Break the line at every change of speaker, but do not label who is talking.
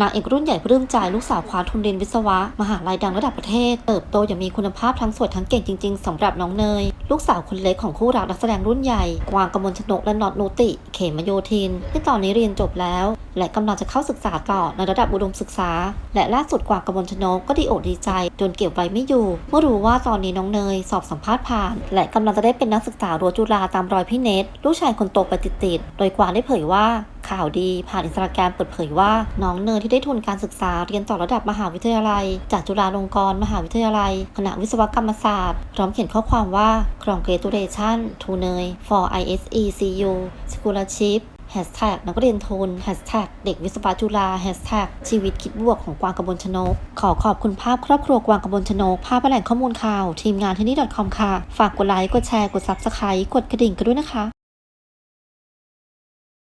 นางเอกรุ่นใหญ่ปลื้มใจลูกสาวคว้าทุนเรียนวิศวะ มหาลัยดังระดับประเทศ เติบโตอย่างมีคุณภาพทั้งสวยทั้งเก่งจริง ๆสำหรับน้องเนย ลูกสาวคนเล็กของคู่รักนักแสดงรุ่นใหญ่ กวางกมลชนกและนอตนุติ เขมโยธิน ที่ตอนนี้เรียนจบแล้ว และกำลังจะเข้าศึกษาต่อในระดับอุดมศึกษา และล่าสุดกวางกมลชนกก็ดีอกดีใจ จนเก็บไว้ไม่อยู่ เมื่อรู้ว่าตอนนี้น้องเนยสอบสัมภาษณ์ผ่าน และกำลังจะได้เป็นนักศึกษารั้วจุฬาตามรอยพี่เนทลูกชายคนโตไปติดๆโดยกวางได้เผยว่าข่าวดีผ่านอินสตาแกรมเปิดเผยว่าน้องเนยที่ได้ทุนการศึกษาเรียนต่อระดับมหาวิทยาลัย จากจุฬาลงกรณ์มหาวิทยาลัย คณะวิศวกรรมศาสตร์ พร้อมเขียนข้อความว่า congratulation to เนย for ISE CU scholarship แฮชแท็กนักเรียนทุนแฮชแท็กเด็กวิศวะจุฬาแฮชแท็กชีวิตคิดบวกของกวางกระบวนชนก ขอขอบคุณภาพครอบครัวกวางกระบวนชนก ภาพและแหล่งข้อมูลข่าว ทีมงานที่นี่ .com ค่ะ ฝากกดไลค์ กดแชร์ กด subscribe กดกระดิ่งกันด้วยนะคะ